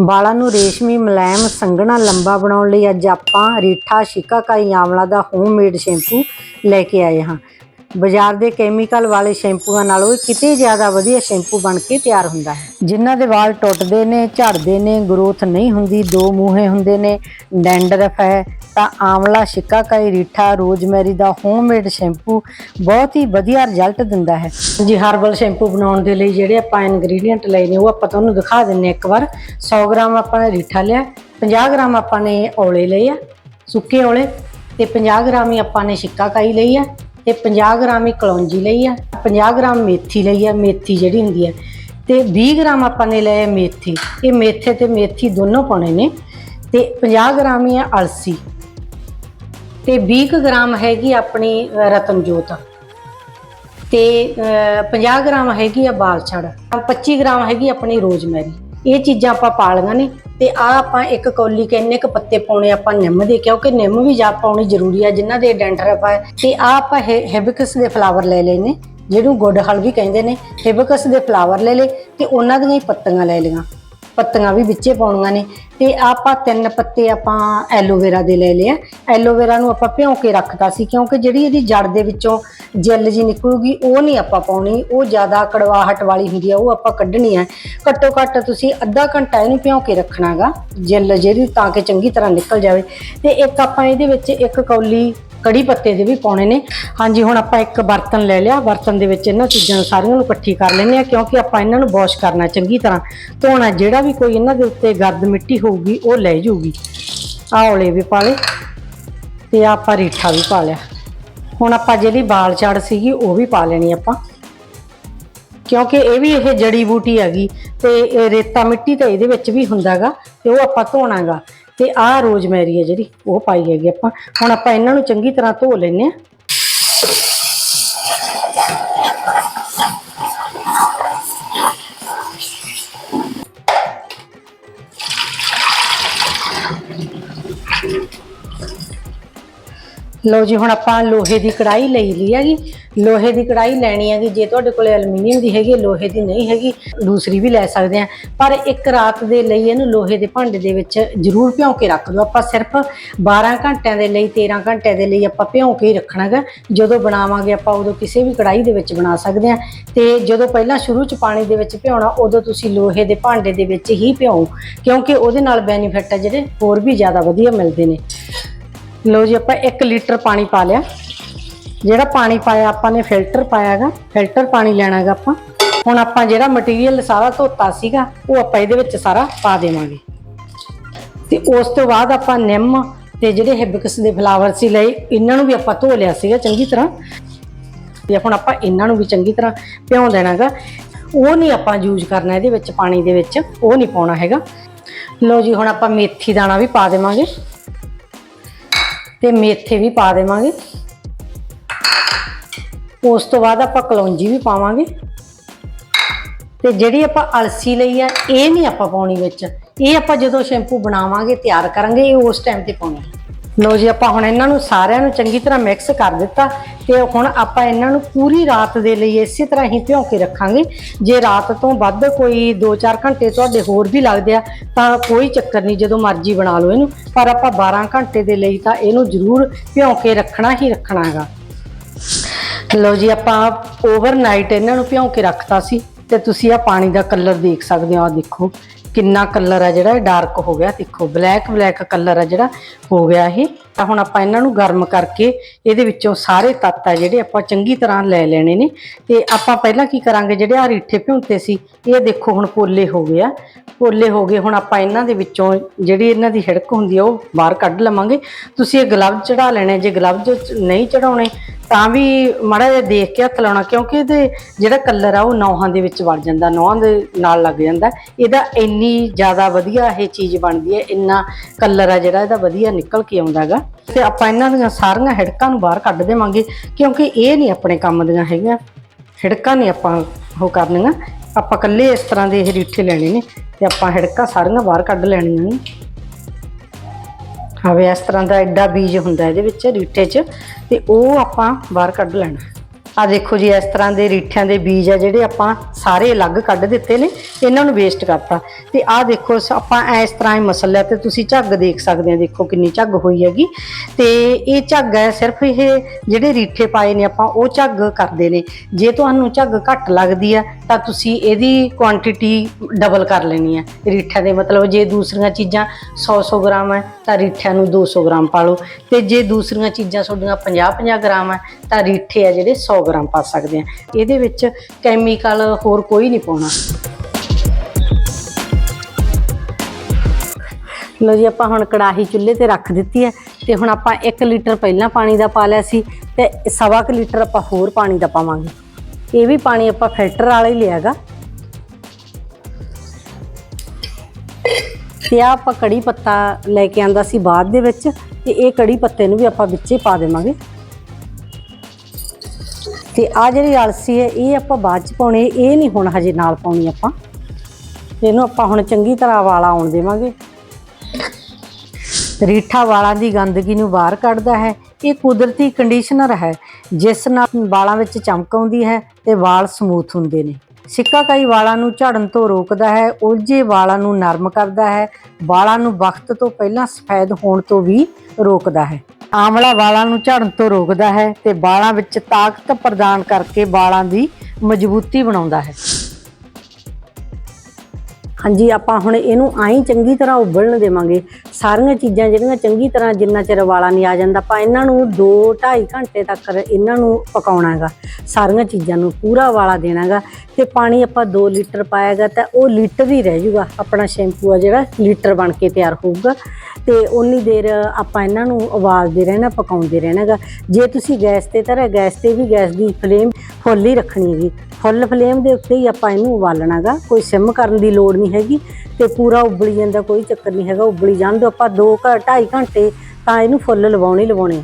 ਵਾਲਾਂ ਨੂੰ ਰੇਸ਼ਮੀ ਮੁਲਾਇਮ ਸੰਘਣਾ ਲੰਬਾ ਬਣਾਉਣ ਲਈ ਅੱਜ ਆਪਾਂ ਰੀਠਾ ਸ਼ਿਕਾਕਾਈ ਆਂਵਲਾ ਦਾ ਹੋਮਮੇਡ ਸ਼ੈਂਪੂ ਲੈ ਕੇ ਆਏ ਹਾਂ। ਬਾਜ਼ਾਰ ਦੇ ਕੈਮੀਕਲ ਵਾਲੇ ਸ਼ੈਂਪੂਆਂ ਨਾਲੋਂ ਇਹ ਕਿਤੇ ਜ਼ਿਆਦਾ ਵਧੀਆ ਸ਼ੈਂਪੂ ਬਣ ਕੇ ਤਿਆਰ ਹੁੰਦਾ ਹੈ। ਜਿਨ੍ਹਾਂ ਦੇ ਵਾਲ ਟੁੱਟਦੇ ਨੇ, ਝੜਦੇ ਨੇ ਗਰੋਥ ਨਹੀਂ ਹੁੰਦੀ, ਦੋ ਮੂੰਹੇ ਹੁੰਦੇ ਨੇ ਡੈਂਡਰਫ ਹੈ, ਤਾਂ ਆਂਵਲਾ ਸ਼ਿਕਾਕਾਈ ਰੀਠਾ, ਰੋਜ਼ਮੈਰੀ ਦਾ ਹੋਮਮੇਡ ਸ਼ੈਂਪੂ ਬਹੁਤ ਹੀ ਵਧੀਆ ਰਿਜ਼ਲਟ ਦਿੰਦਾ ਹੈ। ਜੀ ਹਰਬਲ ਸ਼ੈਂਪੂ ਬਣਾਉਣ ਦੇ ਲਈ ਜਿਹੜੇ ਆਪਾਂ ਇਨਗਰੀਡੀਅੰਟ ਲਏ ਨੇ, ਉਹ ਆਪਾਂ ਤੁਹਾਨੂੰ ਦਿਖਾ ਦਿੰਨੇ ਇੱਕ ਵਾਰ। 100 ਗ੍ਰਾਮ ਆਪਾਂ ਨੇ ਰੀਠਾ ਲਿਆ 50 ਗ੍ਰਾਮ ਆਪਾਂ ਨੇ ਔਲੇ ਲਏ ਆ, ਸੁੱਕੇ ਔਲੇ, ਤੇ 50 ਗ੍ਰਾਮ ਹੀ ਆਪਾਂ ਨੇ ਸ਼ਿਕਾਕਾਈ ਲਈ ਆ। ਤੇ 50 ਗ੍ਰਾਮ ਹੀ ਕਲੌਂਜੀ ਲਈ ਆ 50 ਗ੍ਰਾਮ ਮੇਥੀ ਲਈ ਆ ਮੇਥੀ ਜਿਹੜੀ ਹੁੰਦੀ ਹੈ ਤੇ 20 ਗ੍ਰਾਮ ਆਪਾਂ ਨੇ ਲਏ ਮੇਥੀ। ਇਹ ਮੇਥੇ ਤੇ ਮੇਥੀ ਦੋਨੋਂ ਪਾਉਣੇ ਨੇ। ਤੇ 50 ਗ੍ਰਾਮ ਹੀ ਆ ਅਲਸੀ। ਤੇ 20 ਕੁ ਗ੍ਰਾਮ ਹੈਗੀ ਆਪਣੀ ਅ, ਰਤਨਜੋਤ। ਤੇ ਅ, 50 ਗ੍ਰਾਮ ਹੈਗੀ ਆ ਬਾਲਛੜ। 25 ਗ੍ਰਾਮ ਹੈਗੀ ਆਪਣੀ ਰੋਜ਼ਮੈਰੀ। ਇਹ ਚੀਜ਼ਾਂ ਆਪਾਂ ਪਾ ਲਈਆਂ ਨੇ ਤੇ ਆ ਆਪਾਂ ਇੱਕ ਕੌਲੀ ਕਿੰਨੇ ਕ ਪੱਤੇ ਪਾਉਣੇ ਆਪਾਂ ਨਿੰਮ ਦੇ, ਕਿਉਂਕਿ ਨਿੰਮ ਵੀ ਜਾ ਪਾਉਣੀ ਜ਼ਰੂਰੀ ਆ, ਜਿਨ੍ਹਾਂ ਦੇ ਡੈਂਡਰਫ ਆ। ਤੇ ਆ ਆਪਾਂ ਹੈਬਿਕਸ ਦੇ ਫਲਾਵਰ ਲੈ ਲਏ ਨੇ, ਜਿਹਨੂੰ ਗੁੱਡ ਹਲ ਵੀ ਕਹਿੰਦੇ ਨੇ, ਹੈਬਿਕਸ ਦੇ ਫਲਾਵਰ ਲੈ ਲਏ ਤੇ ਉਹਨਾਂ ਦੀਆਂ ਹੀ ਪੱਤੀਆਂ ਲੈ ਲਈਆਂ। ਪੱਤੀਆਂ ਵੀ ਵਿੱਚੇ ਪਾਉਣੀਆਂ ਨੇ। ਤੇ ਆਪਾਂ ਤਿੰਨ ਪੱਤੇ ਆਪਾਂ ਐਲੋਵੇਰਾ ਦੇ ਲੈ ਲਿਆ ਐਲੋਵੇਰਾ ਨੂੰ ਆਪਾਂ ਭਿਉਂ ਕੇ ਰੱਖਤਾ ਸੀ, ਕਿਉਂਕਿ ਜਿਹੜੀ ਇਹਦੀ ਜੜ ਦੇ ਵਿੱਚੋਂ ਜੈਲ ਜੀ ਨਿਕਲੂਗੀ, ਉਹ ਨਹੀਂ ਆਪਾਂ ਪਾਉਣੀ। ਉਹ ਜ਼ਿਆਦਾ ਕੜਵਾਹਟ ਵਾਲੀ ਹੁੰਦੀ ਆ, ਉਹ ਆਪਾਂ ਕੱਢਣੀ ਆ। ਘੱਟੋ ਘੱਟ ਤੁਸੀਂ ਅੱਧਾ ਘੰਟਾ ਇਹਨੂੰ ਭਿਉਂ ਕੇ ਰੱਖਣਾਗਾ ਜੈਲ ਜਿਹੜੀ, ਤਾਂ ਕਿ ਚੰਗੀ ਤਰ੍ਹਾਂ ਨਿਕਲ ਜਾਵੇ। ਤੇ ਇੱਕ ਆਪਾਂ ਇਹਦੇ ਵਿੱਚ ਇੱਕ ਕੌਲੀ ਕੜੀ ਪੱਤੇ ਦੇ ਵੀ ਪਾਉਣੇ ਨੇ। ਹਾਂਜੀ, ਹੁਣ ਆਪਾਂ ਇੱਕ ਬਰਤਨ ਲੈ ਲਿਆ। ਬਰਤਨ ਦੇ ਵਿੱਚ ਇਹਨਾਂ ਚੀਜ਼ਾਂ ਨੂੰ ਸਾਰੀਆਂ ਨੂੰ ਇਕੱਠੀ ਕਰ ਲੈਂਦੇ ਆ ਕਿਉਂਕਿ ਆਪਾਂ ਇਹਨਾਂ ਨੂੰ ਵਾਸ਼ ਕਰਨਾ ਚੰਗੀ ਤਰ੍ਹਾਂ। ਧੋਣਾ ਜਿਹੜਾ ਵੀ ਕੋਈ ਇਹਨਾਂ ਦੇ ਉੱਤੇ ਗਰਦ ਮਿੱਟੀ ਹੋਊਗੀ, ਉਹ ਲੈ ਜਾਊਗੀ। ਆਹ ਔਲੇ ਵੀ ਪਾ ਲਏ ਤੇ ਆਪਾਂ ਰੀਠਾ ਵੀ ਪਾ ਲਿਆ। ਹੁਣ ਆਪਾਂ ਜਿਹੜੀ ਬਾਲ ਝਾੜ ਸੀਗੀ, ਉਹ ਵੀ ਪਾ ਲੈਣੀ ਆਪਾਂ। ਕਿਉਂਕਿ ਇਹ ਵੀ ਇਹ ਜੜੀ ਬੂਟੀ ਹੈਗੀ ਤੇ ਇਹ ਰੇਤਾ ਮਿੱਟੀ ਤਾਂ ਇਹਦੇ ਵਿੱਚ ਵੀ ਹੁੰਦਾਗਾ ਤੇ ਉਹ ਆਪਾਂ ਧੋਣਾਗਾ। ਤੇ ਆਹ ਰੋਜ਼ਮੈਰੀ ਹੈ ਜਿਹੜੀ, ਉਹ ਪਾਈ ਹੈਗੀ ਆਪਾਂ। ਹੁਣ ਆਪਾਂ ਇਹਨਾਂ ਨੂੰ ਚੰਗੀ ਤਰ੍ਹਾਂ ਧੋ ਲੈਨੇ ਆ ਲਓ ਜੀ, ਹੁਣ ਆਪਾਂ ਲੋਹੇ ਦੀ ਕੜਾਈ ਲਈ ਲਈ ਹੈਗੀ। ਲੋਹੇ ਦੀ ਕੜਾਈ ਲੈਣੀ ਹੈਗੀ, ਜੇ ਤੁਹਾਡੇ ਕੋਲ ਐਲੂਮੀਨੀਅਮ ਦੀ ਹੈਗੀ, ਲੋਹੇ ਦੀ ਨਹੀਂ ਹੈਗੀ, ਦੂਸਰੀ ਵੀ ਲੈ ਸਕਦੇ ਆ ਪਰ ਇੱਕ ਰਾਤ ਦੇ ਲਈ ਇਹਨੂੰ ਲੋਹੇ ਦੇ ਭਾਂਡੇ ਦੇ ਵਿੱਚ ਜ਼ਰੂਰ ਭਿਉਂ ਕੇ ਰੱਖ ਦਿਓ। ਆਪਾਂ ਸਿਰਫ 12 ਘੰਟਿਆਂ ਦੇ ਲਈ 13 ਘੰਟਿਆਂ ਦੇ ਲਈ ਆਪਾਂ ਭਿਉਂ ਕੇ ਹੀ ਰੱਖਣਾ ਰੱਖਣਾਗਾ ਜਦੋਂ ਬਣਾਵਾਂਗੇ ਆਪਾਂ, ਉਦੋਂ ਕਿਸੇ ਵੀ ਕੜਾਈ ਦੇ ਵਿੱਚ ਬਣਾ ਸਕਦੇ ਆ ਤੇ ਜਦੋਂ ਪਹਿਲਾਂ ਸ਼ੁਰੂ ਚ ਪਾਣੀ ਦੇ ਵਿੱਚ ਭਿਉਣਾ, ਉਦੋਂ ਤੁਸੀਂ ਲੋਹੇ ਦੇ ਭਾਂਡੇ ਦੇ ਵਿੱਚ ਹੀ ਭਿਉਂ, ਕਿਉਂਕਿ ਉਹਦੇ ਨਾਲ ਬੈਨੀਫਿਟ ਆ ਜਿਹੜੇ ਹੋਰ ਵੀ ਜ਼ਿਆਦਾ ਵਧੀਆ ਮਿਲਦੇ ਨੇ। ਲਓ ਜੀ, ਆਪਾਂ 1 ਲੀਟਰ ਪਾਣੀ ਪਾ ਲਿਆ। ਜਿਹੜਾ ਪਾਣੀ ਪਾਇਆ, ਆਪਾਂ ਨੇ ਫਿਲਟਰ ਪਾਇਆਗਾ ਫਿਲਟਰ ਪਾਣੀ ਲੈਣਾਗਾ ਆਪਾਂ। ਹੁਣ ਆਪਾਂ ਜਿਹੜਾ ਮਟੀਰੀਅਲ ਸਾਰਾ ਧੋਤਾ ਸੀਗਾ, ਉਹ ਆਪਾਂ ਇਹਦੇ ਵਿੱਚ ਸਾਰਾ ਪਾ ਦੇਵਾਂਗੇ। ਤੇ ਉਸ ਤੋਂ ਬਾਅਦ ਆਪਾਂ ਨਿੰਮ ਤੇ ਜਿਹੜੇ ਹਿਬਿਕਸ ਦੇ ਫਲਾਵਰ ਸੀ ਲਏ, ਇਹਨਾਂ ਨੂੰ ਵੀ ਆਪਾਂ ਧੋ ਲਿਆ ਸੀਗਾ ਚੰਗੀ ਤਰ੍ਹਾਂ। ਤੇ ਹੁਣ ਆਪਾਂ ਇਹਨਾਂ ਨੂੰ ਵੀ ਚੰਗੀ ਤਰ੍ਹਾਂ ਭਿਉਂ ਦੇਣਾਗਾ ਉਹ ਨਹੀਂ ਆਪਾਂ ਯੂਜ਼ ਕਰਨਾ ਇਹਦੇ ਵਿੱਚ, ਪਾਣੀ ਦੇ ਵਿੱਚ। ਉਹ ਨਹੀਂ ਪਾਉਣਾ ਹੈਗਾ। ਲਓ ਜੀ, ਹੁਣ ਆਪਾਂ ਮੇਥੀ ਦਾਣਾ ਵੀ ਪਾ ਦੇਵਾਂਗੇ। ਤੇ ਮੇਥੇ ਵੀ ਪਾ ਦੇਵਾਂਗੇ। ਉਸ ਤੋਂ ਬਾਅਦ ਆਪਾਂ ਕਲੌਂਜੀ ਵੀ ਪਾਵਾਂਗੇ। ਤੇ ਜਿਹੜੀ ਆਪਾਂ ਅਲਸੀ ਲਈ ਆ, ਇਹ ਨਹੀਂ ਆਪਾਂ ਪਾਉਣੀ ਵਿੱਚ। ਇਹ ਆਪਾਂ ਜਦੋਂ ਸ਼ੈਂਪੂ ਬਣਾਵਾਂਗੇ, ਤਿਆਰ ਕਰਾਂਗੇ, ਇਹ ਉਸ ਟਾਈਮ ਤੇ ਪਾਉਣੀ। ਲੋ ਜੀ, ਆਪਾਂ ਹੁਣ ਇਹਨਾਂ ਨੂੰ ਸਾਰਿਆਂ ਨੂੰ ਚੰਗੀ ਤਰ੍ਹਾਂ ਮਿਕਸ ਕਰ ਦਿੱਤਾ ਤੇ ਹੁਣ ਆਪਾਂ ਇਹਨਾਂ ਨੂੰ ਪੂਰੀ ਰਾਤ ਦੇ ਲਈ ਇਸੇ ਤਰ੍ਹਾਂ ਹੀ ਭਿਉਂ ਕੇ ਰੱਖਾਂਗੇ। ਜੇ ਰਾਤ ਤੋਂ ਵੱਧ ਕੋਈ 2-4 ਘੰਟੇ ਤੁਹਾਡੇ ਹੋਰ ਵੀ ਲੱਗਦੇ ਆ, ਤਾਂ ਕੋਈ ਚੱਕਰ ਨਹੀਂ, ਜਦੋਂ ਮਰਜ਼ੀ ਬਣਾ ਲਓ ਇਹਨੂੰ। ਪਰ ਆਪਾਂ 12 ਘੰਟੇ ਦੇ ਲਈ ਤਾਂ ਇਹਨੂੰ ਜ਼ਰੂਰ ਭਿਉਂ ਕੇ ਰੱਖਣਾ ਹੀ ਰੱਖਣਾ ਹੈਗਾ ਲਓ ਜੀ, ਆਪਾਂ ਓਵਰਨਾਈਟ ਇਹਨਾਂ ਨੂੰ ਭਿਉਂ ਕੇ ਰੱਖਤਾ ਸੀ ਤੇ ਤੁਸੀਂ ਆ ਪਾਣੀ ਦਾ ਕਲਰ ਦੇਖ ਸਕਦੇ ਹੋ ਆ ਦੇਖੋ। ਕਿੰਨਾ ਕਲਰ ਆ ਜਿਹੜਾ ਡਾਰਕ ਹੋ ਗਿਆ। ਦੇਖੋ ਬਲੈਕ ਬਲੈਕ ਕਲਰ ਆ ਜਿਹੜਾ, ਹੋ ਗਿਆ ਇਹ। ਤਾਂ ਹੁਣ ਆਪਾਂ ਇਹਨਾਂ ਨੂੰ ਗਰਮ ਕਰਕੇ ਇਹਦੇ ਵਿੱਚੋਂ ਸਾਰੇ ਤੱਤ ਆ ਜਿਹੜੇ ਆਪਾਂ ਚੰਗੀ ਤਰ੍ਹਾਂ ਲੈ ਲੈਣੇ ਨੇ। ਤੇ ਆਪਾਂ ਪਹਿਲਾਂ ਕੀ ਕਰਾਂਗੇ, ਜਿਹੜੇ ਆ ਰੀਠੇ ਭਿਉਂਤੇ ਸੀ, ਇਹ ਦੇਖੋ ਹੁਣ ਪੋਲੇ ਹੋ ਗਏ ਆ। ਪੋਲੇ ਹੋ ਗਏ, ਹੁਣ ਆਪਾਂ ਇਹਨਾਂ ਦੇ ਵਿੱਚੋਂ ਜਿਹੜੀ ਇਹਨਾਂ ਦੀ ਹਿੜਕ ਹੁੰਦੀ ਆ, ਉਹ ਬਾਹਰ ਕੱਢ ਲਵਾਂਗੇ। ਤੁਸੀਂ ਇਹ ਗਲਵਜ਼ ਚੜਾ ਲੈਣੇ, ਜੇ ਗਲਵਜ ਨਹੀਂ ਚੜਾਉਣੇ ਤਾਂ ਵੀ ਮਾੜਾ ਜਿਹਾ ਦੇਖ ਕੇ ਹੱਥ ਲਾਉਣਾ, ਕਿਉਂਕਿ ਇਹਦੇ ਜਿਹੜਾ ਕਲਰ ਆ ਉਹ ਨੌਹਾਂ ਦੇ ਵਿੱਚ ਵੜ ਜਾਂਦਾ, ਨੌਹਾਂ ਦੇ ਨਾਲ ਲੱਗ ਜਾਂਦਾ। ਇਹਦਾ ਇੰਨੀ ਜ਼ਿਆਦਾ ਵਧੀਆ ਇਹ ਚੀਜ਼ ਬਣਦੀ ਹੈ, ਇੰਨਾ ਕਲਰ ਆ ਜਿਹੜਾ, ਇਹਦਾ ਵਧੀਆ ਨਿਕਲ ਕੇ ਆਉਂਦਾਗਾ ਤੇ ਆਪਾਂ ਇਹਨਾਂ ਦੀਆਂ ਸਾਰੀਆਂ ਹਿੜਕਾਂ ਨੂੰ ਬਾਹਰ ਕੱਢ ਦੇਵਾਂਗੇ, ਕਿਉਂਕਿ ਇਹ ਨਹੀਂ ਆਪਣੇ ਕੰਮ ਦੀਆਂ ਹੈਗੀਆਂ। ਹਿੜਕਾਂ ਨਹੀਂ ਆਪਾਂ ਉਹ ਕਰਨੀਆਂ। ਆਪਾਂ ਇਕੱਲੇ ਇਸ ਤਰ੍ਹਾਂ ਦੇ ਇਹ ਰੀਠੇ ਲੈਣੇ ਨੇ, ਤੇ ਆਪਾਂ ਹਿੜਕਾਂ ਸਾਰੀਆਂ ਬਾਹਰ ਕੱਢ ਲੈਣੀਆਂ ਨੇ। ਹਵੇ ਇਸ ਤਰ੍ਹਾਂ ਦਾ ਐਡਾ ਬੀਜ ਹੁੰਦਾ ਇਹਦੇ ਵਿੱਚ, ਰੀਠੇ 'ਚ, ਤੇ ਉਹ ਆਪਾਂ ਬਾਹਰ ਕੱਢ ਲੈਣਾ। ਆ ਦੇਖੋ ਜੀ, ਇਸ ਤਰ੍ਹਾਂ ਦੇ ਰੀਠਿਆਂ ਦੇ ਬੀਜ ਆ ਜਿਹੜੇ ਆਪਾਂ ਸਾਰੇ ਅਲੱਗ ਕੱਢ ਦਿੱਤੇ ਨੇ, ਇਹਨਾਂ ਨੂੰ ਵੇਸਟ ਕਰਤਾ। ਤੇ ਆਹ ਦੇਖੋ, ਸ- ਆਪਾਂ ਇਸ ਤਰ੍ਹਾਂ ਹੀ ਮਸਲਿਆ ਤੇ ਤੁਸੀਂ ਝੱਗ ਦੇਖ ਸਕਦੇ ਆ ਦੇਖੋ ਕਿੰਨੀ ਝੱਗ ਹੋਈ ਹੈਗੀ। ਤੇ ਇਹ ਝੱਗ ਹੈ, ਸਿਰਫ ਇਹ ਜਿਹੜੇ ਰੀਠੇ ਪਾਏ ਨੇ ਆਪਾਂ, ਉਹ ਝੱਗ ਕਰਦੇ ਨੇ। ਜੇ ਤੁਹਾਨੂੰ ਝੱਗ ਘੱਟ ਲੱਗਦੀ ਆ ਤਾਂ ਤੁਸੀਂ ਇਹਦੀ ਕੁਆਂਟੀਟੀ ਡਬਲ ਕਰ ਲੈਣੀ ਆ ਰੀਠਿਆਂ ਦੇ ਮਤਲਬ ਜੇ ਦੂਸਰੀਆਂ ਚੀਜ਼ਾਂ 100-100 ਗ੍ਰਾਮ ਹੈ, ਤਾਂ ਰੀਠਿਆਂ ਨੂੰ 200 ਗ੍ਰਾਮ ਪਾ ਲਓ। ਤੇ ਜੇ ਦੂਸਰੀਆਂ ਚੀਜ਼ਾਂ ਤੁਹਾਡੀਆਂ 50-50 ਗ੍ਰਾਮ ਹੈ, ਤਾਂ ਰੀਠੇ ਆ ਜਿਹੜੇ 100 ਗ੍ਰਾਮ ਪਾ ਸਕਦੇ ਆ। ਇਹਦੇ ਵਿੱਚ ਕੈਮੀਕਲ ਹੋਰ ਕੋਈ ਨਹੀਂ ਪਾਉਣਾ। ਲੋ ਜੀ, ਆਪਾਂ ਹੁਣ ਕੜਾਹੀ ਚੁੱਲ੍ਹੇ ਤੇ ਰੱਖ ਦਿੱਤੀ ਹੈ ਤੇ ਹੁਣ ਆਪਾਂ 1 ਲੀਟਰ ਪਹਿਲਾਂ ਪਾਣੀ ਦਾ ਪਾ ਲਿਆ ਸੀ ਤੇ ਸਵਾ ਕੁ ਲੀਟਰ ਆਪਾਂ ਹੋਰ ਪਾਣੀ ਦਾ ਪਾਵਾਂਗੇ। ਇਹ ਵੀ ਪਾਣੀ ਆਪਾਂ ਫਿਲਟਰ ਵਾਲਾ ਹੀ ਲਿਆਗਾ। ਤੇ ਆਹ ਆਪਾਂ ਕੜੀ ਪੱਤਾ ਲੈ ਕੇ ਆਂਦਾ ਸੀ ਬਾਅਦ ਦੇ ਵਿੱਚ ਤੇ ਇਹ ਕੜੀ ਪੱਤੇ ਨੂੰ ਵੀ ਆਪਾਂ ਵਿੱਚੇ ਪਾ ਦੇਵਾਂਗੇ। ਤੇ ਆ ਜਿਹੜੀ ਅਲਸੀ ਹੈ, ਇਹ ਆਪਾਂ ਬਾਅਦ ਚ ਪਾਉਣੀ ਇਹ ਨਹੀਂ ਹੁਣ ਹਜੇ ਨਾਲ ਪਾਉਣੀ ਆਪਾਂ। ਇਹਨੂੰ ਆਪਾਂ ਹੁਣ ਚੰਗੀ ਤਰ੍ਹਾਂ ਵਾਲਾ ਆਉਣ ਦੇਵਾਂਗੇ। ਰੀਠਾ ਵਾਲਾਂ ਦੀ ਗੰਦਗੀ ਨੂੰ ਬਾਹਰ ਕੱਢਦਾ ਹੈ। ਇਹ ਕੁਦਰਤੀ ਕੰਡੀਸ਼ਨਰ ਹੈ, ਜਿਸ ਨਾਲ ਵਾਲਾਂ ਵਿੱਚ ਚਮਕ ਆਉਂਦੀ ਹੈ ਤੇ ਵਾਲ ਸਮੂਥ ਹੁੰਦੇ ਨੇ। ਸਿੱਕਾ ਸਿੱਕਾਕਾਈ ਵਾਲਾਂ ਨੂੰ ਝੜਨ ਤੋਂ ਰੋਕਦਾ ਹੈ, ਉਲਝੇ ਵਾਲਾਂ ਨੂੰ ਨਰਮ ਕਰਦਾ ਹੈ। ਵਾਲਾਂ ਨੂੰ ਵਕਤ ਤੋਂ ਪਹਿਲਾਂ ਸਫੈਦ ਹੋਣ ਤੋਂ ਵੀ ਰੋਕਦਾ ਹੈ। ਆਮਲਾ ਵਾਲਾਂ ਨੂੰ ਝੜਨ ਤੋਂ ਰੋਕਦਾ ਹੈ ਤੇ ਵਾਲਾਂ ਵਿੱਚ ਤਾਕਤ ਪ੍ਰਦਾਨ ਕਰਕੇ ਵਾਲਾਂ ਦੀ ਮਜ਼ਬੂਤੀ ਬਣਾਉਂਦਾ ਹੈ। ਹਾਂਜੀ, ਆਪਾਂ ਹੁਣ ਇਹਨੂੰ ਆਈ ਚੰਗੀ ਤਰ੍ਹਾਂ ਉਬਲਣ ਦੇਵਾਂਗੇ। ਸਾਰੀਆਂ ਚੀਜ਼ਾਂ ਜਿਹੜੀਆਂ ਚੰਗੀ ਤਰ੍ਹਾਂ ਜਿੰਨਾ ਚਿਰ ਵਾਲਾ ਨਹੀਂ ਆ ਜਾਂਦਾ, ਆਪਾਂ ਇਹਨਾਂ ਨੂੰ 2 2.5 ਘੰਟੇ ਤੱਕ ਇਹਨਾਂ ਨੂੰ ਪਕਾਉਣਾ ਹੈਗਾ ਸਾਰੀਆਂ ਚੀਜ਼ਾਂ ਨੂੰ ਪੂਰਾ ਵਾਲਾ ਦੇਣਾ ਹੈਗਾ ਤੇ ਪਾਣੀ ਆਪਾਂ 2 ਲੀਟਰ ਪਾਇਆਗਾ ਤਾਂ ਉਹ ਲੀਟਰ ਹੀ ਰਹਿ ਜੂਗਾ। ਆਪਣਾ ਸ਼ੈਂਪੂ ਆ ਜਿਹੜਾ ਲੀਟਰ ਬਣ ਕੇ ਤਿਆਰ ਹੋਊਗਾ। ਤੇ ਉਨੀ ਦੇਰ ਆਪਾਂ ਇਹਨਾਂ ਨੂੰ ਉਬਾਲਦੇ ਰਹਿਣਾ, ਪਕਾਉਂਦੇ ਰਹਿਣਾਗਾ। ਜੇ ਤੁਸੀਂ ਗੈਸ ਤੇ ਧਰਿਆ, ਗੈਸ ਤੇ ਵੀ ਗੈਸ ਦੀ ਫਲੇਮ ਫੁੱਲ ਹੀ ਰੱਖਣੀ ਹੈਗੀ। ਫੁੱਲ ਫਲੇਮ ਦੇ ਉੱਤੇ ਹੀ ਆਪਾਂ ਇਹਨੂੰ ਉਬਾਲਣਾਗਾ। ਕੋਈ ਸਿਮ ਕਰਨ ਦੀ ਲੋੜ ਨਹੀਂ ਹੈਗੀ ਤੇ ਪੂਰਾ ਉਬਲੀ ਜਾਂਦਾ, ਕੋਈ ਚੱਕਰ ਨਹੀਂ ਹੈਗਾ। ਉਬਲੀ ਜਾਣ ਦਿਓ ਆਪਾਂ 2 2.5 ਘੰਟੇ ਤਾਂ ਇਹਨੂੰ ਫੁੱਲ ਲਵਾਉਣੇ ਹੀ ਲਵਾਉਣੇ ਆ।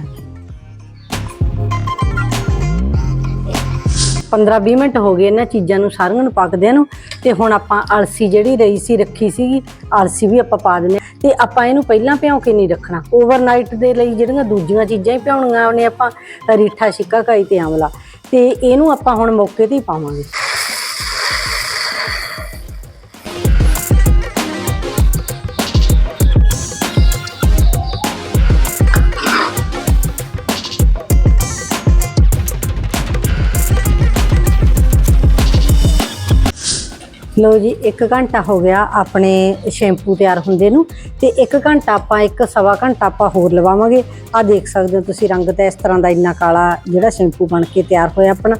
15-20 ਮਿੰਟ ਹੋ ਗਏ ਇਹਨਾਂ ਚੀਜ਼ਾਂ ਨੂੰ ਸਾਰੀਆਂ ਨੂੰ ਪੱਕਦਿਆਂ ਨੂੰ ਤੇ ਹੁਣ ਆਪਾਂ ਅਲਸੀ ਜਿਹੜੀ ਰਹੀ ਸੀ, ਰੱਖੀ ਸੀਗੀ, ਅਲਸੀ ਵੀ ਆਪਾਂ ਪਾ ਦਿੰਦੇ ਹਾਂ। ਤੇ ਆਪਾਂ ਇਹਨੂੰ ਪਹਿਲਾਂ ਭਿਉਂ ਕੇ ਨਹੀਂ ਰੱਖਣਾ। ਓਵਰਨਾਈਟ ਦੇ ਲਈ ਜਿਹੜੀਆਂ ਦੂਜੀਆਂ ਚੀਜ਼ਾਂ ਹੀ ਭਿਉਣੀਆਂ ਨੇ ਆਪਾਂ ਰੀਠਾ ਸ਼ਿਕਾਕਾਈ ਤੇ ਆਂਵਲਾ। ਤੇ ਇਹਨੂੰ ਆਪਾਂ ਹੁਣ ਮੌਕੇ ਤੇ ਹੀ ਪਾਵਾਂਗੇ। ਲਓ ਜੀ 1 ਘੰਟਾ ਹੋ ਗਿਆ ਆਪਣੇ ਸ਼ੈਂਪੂ ਤਿਆਰ ਹੁੰਦੇ ਨੂੰ ਤੇ 1 ਘੰਟਾ ਆਪਾਂ, ਇੱਕ ਸਵਾ ਘੰਟਾ ਆਪਾਂ ਹੋਰ ਲਵਾਵਾਂਗੇ। ਆ ਦੇਖ ਸਕਦੇ ਹੋ ਤੁਸੀਂ ਰੰਗ ਤਾਂ ਇਸ ਤਰ੍ਹਾਂ ਦਾ ਇੰਨਾ ਕਾਲਾ ਜਿਹੜਾ ਸ਼ੈਂਪੂ ਬਣ ਕੇ ਤਿਆਰ ਹੋਇਆ ਆਪਣਾ।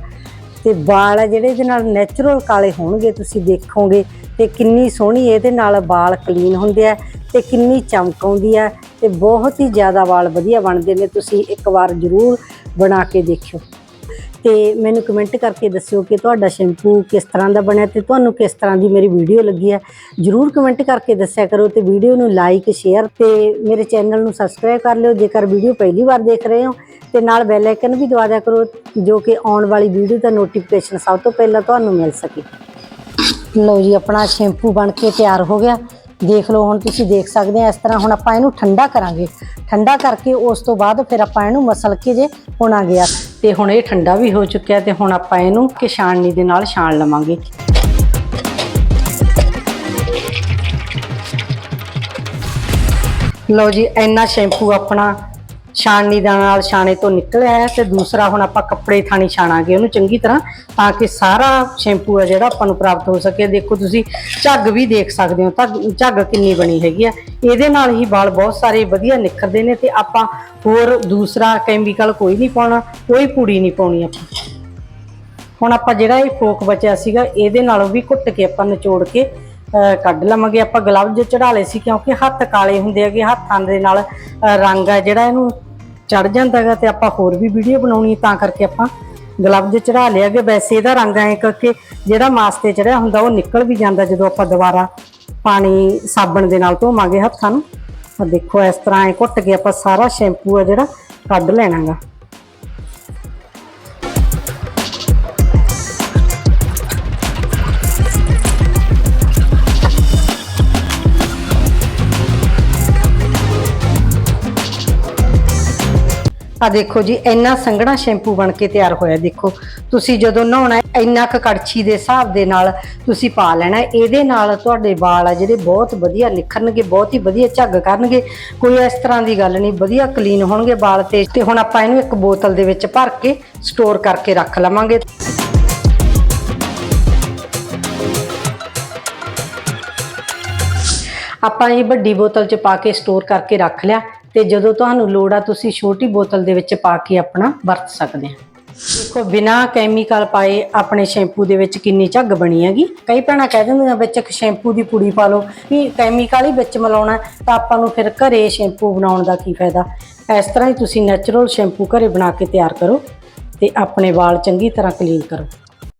ਤੇ ਵਾਲ ਆ ਜਿਹੜੇ ਇਹਦੇ ਨਾਲ ਨੈਚੁਰਲ ਕਾਲੇ ਹੋਣਗੇ, ਤੁਸੀਂ ਦੇਖੋਗੇ ਤੇ ਕਿੰਨੀ ਸੋਹਣੀ ਇਹਦੇ ਨਾਲ ਵਾਲ ਕਲੀਨ ਹੁੰਦੇ ਆ ਤੇ ਕਿੰਨੀ ਚਮਕ ਆਉਂਦੀ ਆ ਤੇ ਬਹੁਤ ਹੀ ਜ਼ਿਆਦਾ ਵਾਲ ਵਧੀਆ ਬਣਦੇ ਨੇ। ਤੁਸੀਂ ਇੱਕ ਵਾਰ ਜ਼ਰੂਰ ਬਣਾ ਕੇ ਦੇਖਿਓ। ਤੇ ਮੈਨੂੰ ਕਮੈਂਟ ਕਰਕੇ ਦੱਸਿਓ ਕਿ ਤੁਹਾਡਾ ਸ਼ੈਂਪੂ ਕਿਸ ਤਰ੍ਹਾਂ ਦਾ ਬਣਿਆ ਤੇ ਤੁਹਾਨੂੰ ਕਿਸ ਤਰ੍ਹਾਂ ਦੀ ਮੇਰੀ ਵੀਡੀਓ ਲੱਗੀ ਹੈ। ਜਰੂਰ ਕਮੈਂਟ ਕਰਕੇ ਦੱਸਿਆ ਕਰੋ ਤੇ ਵੀਡੀਓ ਨੂੰ ਲਾਈਕ ਸ਼ੇਅਰ ਤੇ ਮੇਰੇ ਚੈਨਲ ਨੂੰ ਸਬਸਕ੍ਰਾਈਬ ਕਰ ਲਿਓ। ਜੇਕਰ ਵੀਡੀਓ ਪਹਿਲੀ ਵਾਰ ਦੇਖ ਰਹੇ ਹੋ ਤੇ ਨਾਲ ਬੈਲ ਆਈਕਨ ਵੀ ਦਬਾ ਦਿਆ ਕਰੋ ਜੋ ਕਿ ਆਉਣ ਵਾਲੀ ਵੀਡੀਓ ਦਾ ਨੋਟੀਫਿਕੇਸ਼ਨ ਸਭ ਤੋਂ ਪਹਿਲਾਂ ਤੁਹਾਨੂੰ ਮਿਲ ਸਕੇ। ਲਓ ਜੀ, ਆਪਣਾ ਸ਼ੈਂਪੂ ਬਣ ਕੇ ਤਿਆਰ ਹੋ ਗਿਆ। ਦੇਖ ਲਓ, ਹੁਣ ਤੁਸੀਂ ਦੇਖ ਸਕਦੇ ਆ, ਇਸ ਤਰ੍ਹਾਂ ਹੁਣ ਆਪਾਂ ਇਹਨੂੰ ਠੰਡਾ ਕਰਾਂਗੇ। ਠੰਡਾ ਕਰਕੇ ਉਸ ਤੋਂ ਬਾਅਦ ਫਿਰ ਆਪਾਂ ਇਹਨੂੰ ਮਸਲ ਕੇ ਜੇ ਹੋਣਾ ਗਿਆ। ਤੇ ਹੁਣ ਇਹ ਠੰਡਾ ਵੀ ਹੋ ਚੁੱਕਿਆ ਤੇ ਹੁਣ ਆਪਾਂ ਇਹਨੂੰ ਕਿ ਛਾਣਨੀ ਦੇ ਨਾਲ ਛਾਣ ਲਵਾਂਗੇ। ਲਓ ਜੀ, ਇੰਨਾ ਸ਼ੈਂਪੂ ਆਪਣਾ ਛਾਣਨੀ ਦੇ ਨਾਲ ਛਾਣੇ ਤੋਂ ਨਿਕਲਿਆ ਹੈ ਤੇ ਦੂਸਰਾ ਹੁਣ ਆਪਾਂ ਕੱਪੜੇ ਥਾਣੀ ਛਾਣਾਂਗੇ ਉਹਨੂੰ ਚੰਗੀ ਤਰ੍ਹਾਂ ਤਾਂ ਕਿ ਸਾਰਾ ਸ਼ੈਂਪੂ ਹੈ ਜਿਹੜਾ ਆਪਾਂ ਨੂੰ ਪ੍ਰਾਪਤ ਹੋ ਸਕੇ। ਦੇਖੋ ਤੁਸੀਂ ਝੱਗ ਵੀ ਦੇਖ ਸਕਦੇ ਹੋ ਤਾਂ ਝੱਗ ਕਿੰਨੀ ਬਣੀ ਹੈਗੀ ਆ। ਇਹਦੇ ਨਾਲ ਹੀ ਵਾਲ ਬਹੁਤ ਸਾਰੇ ਵਧੀਆ ਨਿਖਰਦੇ ਨੇ ਤੇ ਆਪਾਂ ਹੋਰ ਦੂਸਰਾ ਕੈਮੀਕਲ ਕੋਈ ਨਹੀਂ ਪਾਉਣਾ, ਕੋਈ ਪੂੜੀ ਨਹੀਂ ਪਾਉਣੀ ਆਪਾਂ। ਹੁਣ ਆਪਾਂ ਜਿਹੜਾ ਇਹ ਫੋਕ ਬਚਿਆ ਸੀਗਾ, ਇਹਦੇ ਨਾਲੋਂ ਵੀ ਘੁੱਟ ਕੇ ਆਪਾਂ ਨਿਚੋੜ ਕੇ ਕੱਢ ਲਵਾਂਗੇ। ਆਪਾਂ ਗਲਵਜ਼ ਚੜਾ ਲਏ ਸੀ ਕਿਉਂਕਿ ਹੱਥ ਕਾਲੇ ਹੁੰਦੇ ਹੈਗੇ, ਹੱਥਾਂ ਦੇ ਨਾਲ ਰੰਗ ਹੈ ਜਿਹੜਾ ਇਹਨੂੰ ਚੜ ਜਾਂਦਾ ਹੈਗਾ ਤੇ ਆਪਾਂ ਹੋਰ ਵੀ ਵੀਡੀਓ ਬਣਾਉਣੀ ਤਾਂ ਕਰਕੇ ਆਪਾਂ ਗਲਵਜ਼ ਚੜਾ ਲਿਆ ਕਿ ਵੈਸੇ ਇਹਦਾ ਰੰਗ ਐ ਕਰਕੇ ਜਿਹੜਾ ਮਾਸ ਤੇ ਚੜਿਆ ਹੁੰਦਾ ਉਹ ਨਿਕਲ ਵੀ ਜਾਂਦਾ ਜਦੋਂ ਆਪਾਂ ਦੁਬਾਰਾ ਪਾਣੀ ਸਾਬਣ ਦੇ ਨਾਲ ਧੋਵਾਂਗੇ ਹੱਥਾਂ ਨੂੰ। ਆ ਦੇਖੋ, ਇਸ ਤਰ੍ਹਾਂ ਐ ਘੁੱਟ ਕੇ ਆਪਾਂ ਸਾਰਾ ਸ਼ੈਂਪੂ ਆ ਜਿਹੜਾ ਕੱਢ ਲੈਣਾਗਾ। ਆ ਦੇਖੋ ਜੀ, ਇੰਨਾ ਸੰਘਣਾ ਸ਼ੈਂਪੂ ਬਣ ਕੇ ਤਿਆਰ ਹੋਇਆ, ਦੇਖੋ। ਤੁਸੀਂ ਜਦੋਂ ਨਹਾਉਣਾ ਇੰਨਾ ਕੁ ਕੜਛੀ ਦੇ ਹਿਸਾਬ ਦੇ ਨਾਲ ਤੁਸੀਂ ਪਾ ਲੈਣਾ ਇਹਦੇ ਨਾਲ ਤੁਹਾਡੇ ਵਾਲ ਆ ਜਿਹੜੇ ਬਹੁਤ ਵਧੀਆ ਨਿਖਰਨਗੇ, ਬਹੁਤ ਹੀ ਵਧੀਆ ਝੱਗ ਕਰਨਗੇ। ਕੋਈ ਇਸ ਤਰ੍ਹਾਂ ਦੀ ਗੱਲ ਨਹੀਂ, ਵਧੀਆ ਕਲੀਨ ਹੋਣਗੇ ਵਾਲ ਤੇ। ਤੇ ਹੁਣ ਆਪਾਂ ਇਹਨੂੰ ਇੱਕ ਬੋਤਲ ਦੇ ਵਿੱਚ ਭਰ ਕੇ ਸਟੋਰ ਕਰਕੇ ਰੱਖ ਲਵਾਂਗੇ। ਆਪਾਂ ਇਹ ਵੱਡੀ ਬੋਤਲ 'ਚ ਪਾ ਕੇ ਸਟੋਰ ਕਰਕੇ ਰੱਖ ਲਿਆ। ਤੇ ਜਦੋਂ ਤੁਹਾਨੂੰ ਲੋੜ ਆ, ਤੁਸੀਂ ਛੋਟੀ ਬੋਤਲ ਦੇ ਵਿੱਚ ਪਾ ਕੇ ਆਪਣਾ ਵਰਤ ਸਕਦੇ ਆ। ਦੇਖੋ, ਬਿਨਾ ਕੈਮੀਕਲ ਪਾਏ ਆਪਣੇ ਸ਼ੈਂਪੂ ਦੇ ਵਿੱਚ ਕਿੰਨੀ ਝੱਗ ਬਣੀ ਹੈਗੀ। ਕਈ ਭੈਣਾਂ ਕਹਿ ਦਿੰਦੀਆਂ, ਵਿੱਚ ਇੱਕ ਸ਼ੈਂਪੂ ਦੀ ਪੁੜੀ ਪਾ ਲਓ। ਵੀ ਕੈਮੀਕਲ ਹੀ ਵਿੱਚ ਮਿਲਾਉਣਾ ਤਾਂ ਆਪਾਂ ਨੂੰ ਫਿਰ ਘਰੇ ਸ਼ੈਂਪੂ ਬਣਾਉਣ ਦਾ ਕੀ ਫਾਇਦਾ? ਇਸ ਤਰ੍ਹਾਂ ਹੀ ਤੁਸੀਂ ਨੈਚੁਰਲ ਸ਼ੈਂਪੂ ਘਰੇ ਬਣਾ ਕੇ ਤਿਆਰ ਕਰੋ ਤੇ ਆਪਣੇ ਵਾਲ ਚੰਗੀ ਤਰ੍ਹਾਂ ਕਲੀਨ ਕਰੋ।